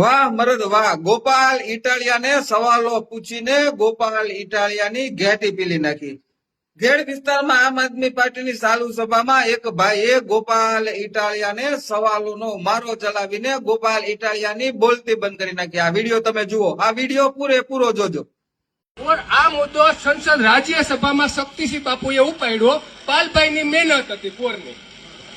વાહ, મરદ, વાહ. ગોપાલ ઇટાલિયાને સવાલો પૂછીને ગોપાલ ઇટાલિયાની ઘેટી પીલી નાખી. ઘેડ વિસ્તારમાં આમ આદમી પાર્ટીની ચાલુ સભામાં એક ભાઈએ ગોપાલ ઇટાલિયાને સવાલોનો મારો ચલાવીને ગોપાલ ઇટાલિયાની બોલતી બંધ કરી નાખી. આ વીડિયો તમે જુઓ. આ વીડિયો પૂરેપૂરો જોજો. આ મુદ્દો સંસદ રાજ્યસભામાં શક્તિસિંહ બાપુએ ઉપાડ્યો. પાલભાઈની મહેનત હતી પોરની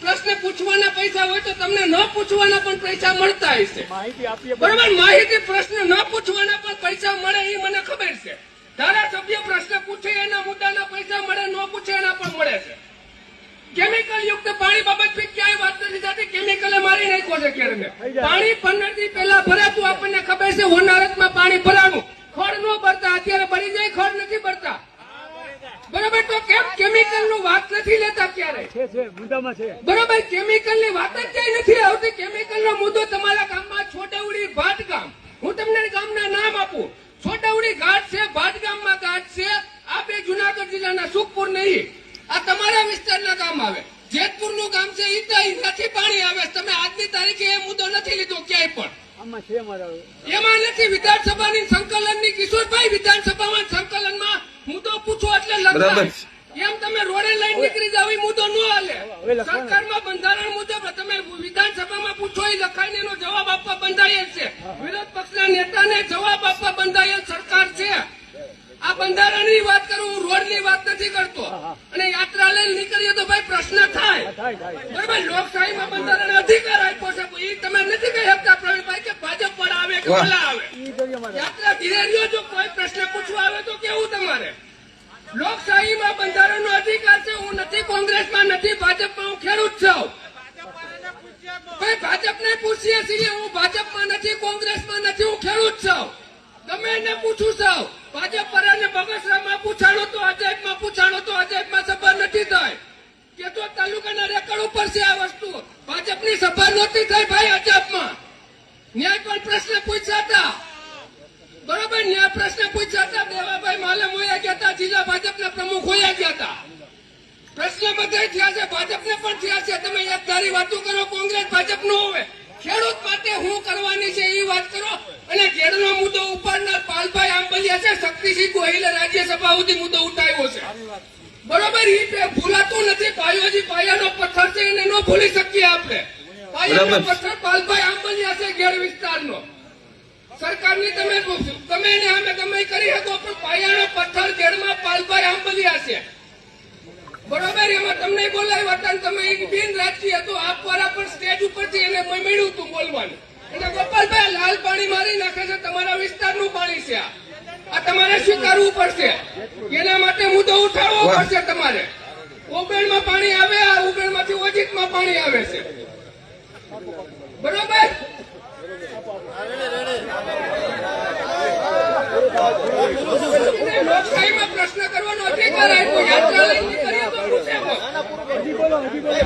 પ્રશ્ન પૂછવાના પૈસા હોય તો તમને ન પૂછવાના પણ પૈસા મળતા હશે બરોબર? માહિતી પ્રશ્ન ન પૂછવાના પણ પૈસા મળે એ મને ખબર છે. ધારાસભ્ય પ્રશ્ન પૂછે એના મુદ્દાના પૈસા મળે ન પૂછે એના પણ મળે છે. કેમિકલ યુક્ત પાણી બાબત ક્યાંય વાત નથી થતી. કેમિકલે મારી નાખ્યો છે કેળને પાણી પંદરથી પહેલા ભરાતું આપણને ખબર છે. હોનારતમાં પાણી ભરાનું ખડ ન ભરતા અત્યારે ભરી જાય ખડ નથી ભરતા બરાબર તો કેમ કેમિકલનું વાત નથી લેતા ક્યારે છે છે મુદ્દામાં છે. બરોબર કેમિકલની વાત જ કઈ નથી આવતી. કેમિકલ નો મુદ્દો તમારા ગામમાં છોટાઉડી ભાટ ગામ હું તમને ગામના નામ આપું. છોટાઉડી ઘાટ છે ભાટ ગામમાં ઘાટ છે. આ બે જુનાગઢ જિલ્લાના સુખપુર નહીં. આ તમારા વિસ્તારના ગામ આવે. જેતપુરનું ગામ છે ઈ તો નથી પાણી આવે. તમે આજની તારીખે એ મુદ્દો નથી લીધો ક્યાંય પણ. આમાં છે મારા એમાં નથી. વિધાનસભાની સંકલનની કિશોરભાઈ વિધાનસભામાં સંકલનમાં મુદ્દો પૂછો એટલે બરાબર. લખાય એમ તમે રોડે લઈને નીકળી જાવ મુદ્દો ન હાલે. સરકારમાં બંધારણ મુજબ તમે વિધાનસભામાં પૂછો એ લખાઈને એનો જવાબ આપવા બંધાયેલ છે. વિરોધ પક્ષના નેતાને જવાબ આપવા બંધાયેલ સરકાર છે. આ બંધારણની વાત કરું હું રોડની વાત નથી કરતો. અને યાત્રા લઈને નીકળીએ તો ભાઈ પ્રશ્ન થાય. બરાબર લોકશાહીમાં બંધારણ અધિકાર આપ્યો છે. એ તમે નથી કહી શકતા પ્રવીણભાઈ કે ભાજપ પર આવે કે ભલા આવે. યાત્રા ધીરે જો કોઈ પ્રશ્ન પૂછવા આવે તો કેવું તમારે? લોકશાહીમાં બંધારણનો અધિકાર છે, હું નથી કોંગ્રેસમાં, નથી ભાજપમાં, હું ખેડૂત છું. ભાઈ, ભાજપને પૂછીએ છીએ, હું ભાજપમાં નથી, કોંગ્રેસમાં નથી, હું ખેડૂત છું. તમે એને પૂછું છું ભાજપ પર અને બગસરામાં પૂછાણો તો અજાયબમાં પૂછાણો તો અજાયબમાં સભા નથી થાય. કે તો તાલુકાના રેકર્ડ ઉપર છે આ વસ્તુ. ભાજપની સભા નહોતી થઈ ભાઈ અજબમાં ન્યાય પણ પ્રશ્ન પૂછ્યા હતા બરોબર, ન્યાય પ્રશ્ન પૂછ્યા હતા દેવાભાઈ માલમ જિલ્લા ભાજપના પ્રમુખ હોયા ગયા હતા. પ્રશ્ન બધા થયા છે ભાજપને પણ થયા છે. તમે યાદગારી વાતો કરો કોંગ્રેસ ભાજપ નો હોય. ખેડૂત માટે હું કરવાની છે એ વાત કરો. અને ઘેડનો મુદ્દો ઉપાડનાર પાલભાઈ આંબલિયા છે શક્તિસિંહ ગોહિલે રાજ્યસભા સુધી મુદ્દો ઉઠાવ્યો છે. બરોબર એ ભૂલાતું નથી. પાયોજી પાયાનો પથ્થર છે એને ન ભૂલી શકીએ આપણે. પાયાનો પથ્થર પાલભાઈ આંબલિયા છે ઘેડ વિસ્તારનો. સરકારની તમે તમે ને અમે તમે કરી શકો પણ પાયાનો પથ્થર ઘેડમાં પાલભાઈ આંબલિયા છે. બરોબર એમાં તમને બોલાવ્યા હતા તમે એક બિન રાજકીય હતો. આપ વાળા પણ સ્ટેજ ઉપરથી એને મળ્યું હતું બોલવાનું. એટલે ગોપાલભાઈ લાલ પાણી મારી નાખે છે. તમારા વિસ્તારનું પાણી છે આ. આ તમારે સ્વીકારવું પડશે. એના માટે મુદ્દો ઉઠાવવો પડશે તમારે. ઉબેણમાં પાણી આવે આ ઉબેણમાંથી ઓજીતમાં પાણી આવે છે. બરોબર એને લોકશાહીમાં પ્રશ્ન કરવાનો અધિકાર આપ્યો યાત્રા લઈને નીકળીએ તો પૂછે કોઈ. હજી બોલો હજી બોલો લોકશાહીમાં અધિકાર છે, બધાને પૂછી શકીએ.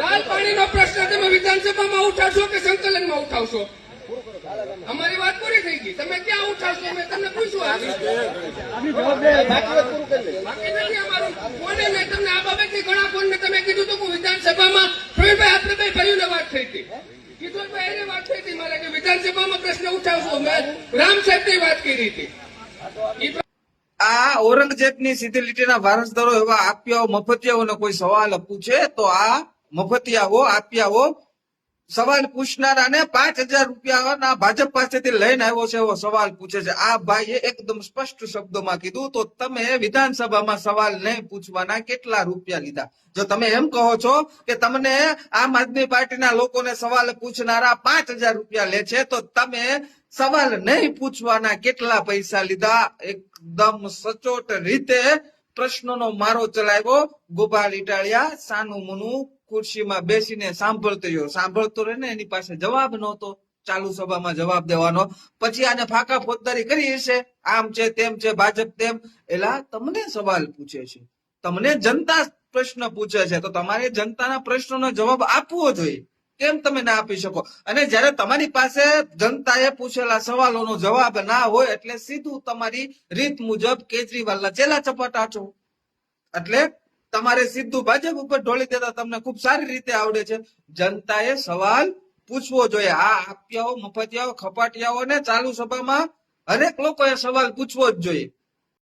લાલ પાણીનો પ્રશ્ન તમે વિધાનસભામાં ઉઠાવશો કે સંકલનમાં ઉઠાવશો? અમારી વાત પૂરી થઈ ગઈ. તમે ક્યાં ઉઠાવશો? મેં તમને પૂછ્યું તમને આ બાબતની ઘણા ફોનને તમે કીધું હતું વિધાનસભામાં પ્રવીણભાઈ આપણે ભાઈઓને વાત થઈ હતી. કિશોરભાઈ એને વાત થઈ હતી. મારે કે વિધાનસભામાં પ્રશ્ન ઉઠાવશો? મેં રામ સાહેબની વાત કરી હતી. ઔરંગઝેબની સીધી લીટીના વારસદારો એવા આપ્યાઓ મફતિયાઓને કોઈ સવાલ પૂછે તો આ મફતિયાઓ આપ્યાઓ સવાલ પૂછનારાને પાંચ હજાર રૂપિયાના ભાજપ પાસેથી લઈને આવ્યો છે એવો સવાલ પૂછે છે. આ ભાઈએ એકદમ સ્પષ્ટ શબ્દોમાં કીધું તો તમે વિધાનસભામાં સવાલ નહીં પૂછવાના, કેટલા રૂપિયા લીધા? જો તમે એમ કહો છો કે તમને આમ આદમી પાર્ટીના લોકોને સવાલ પૂછનારા પાંચ હજાર રૂપિયા લે છે, તો તમે સવાલ નહીં પૂછવાના કેટલા પૈસા લીધા? એકદમ સચોટ રીતે પ્રશ્નોનો મારો ચલાવ્યો. ગોપાલ ઇટાળિયા સાનું મુનું ખુરશીમાં બેસીને સાંભળતો રહ્યો. સાંભળતો રહે ને એની પાસે જવાબ નહોતો. ચાલુ સભામાં જવાબ દેવાનો. પછી આને ફાકા ફોજદારી કરી હશે. આમ છે, તેમ છે, ભાજપ તેમ. એલા, તમને સવાલ પૂછે છે. તમને જનતા પ્રશ્ન પૂછે છે. તો તમારે જનતાના પ્રશ્નોનો જવાબ આપવો જોઈએ. કેમ તમે ના આપી શકો? અને જયારે તમારી પાસે જનતાએ પૂછેલા સવાલોનો જવાબ ના હોય એટલે સીધું તમારી રીત મુજબ કેજરીવાલના ચેલા ચપાટા છો એટલે તમારે સીધું ભાજપ ઉપર ઢોળી દેતા તમને ખૂબ સારી રીતે આવડે છે. જનતાએ સવાલ પૂછવો જોઈએ. આ આપ્યાઓ, મફતિયાઓ ખપાટિયાઓ ને ચાલુ સભામાં હરેક લોકોએ સવાલ પૂછવો જ જોઈએ.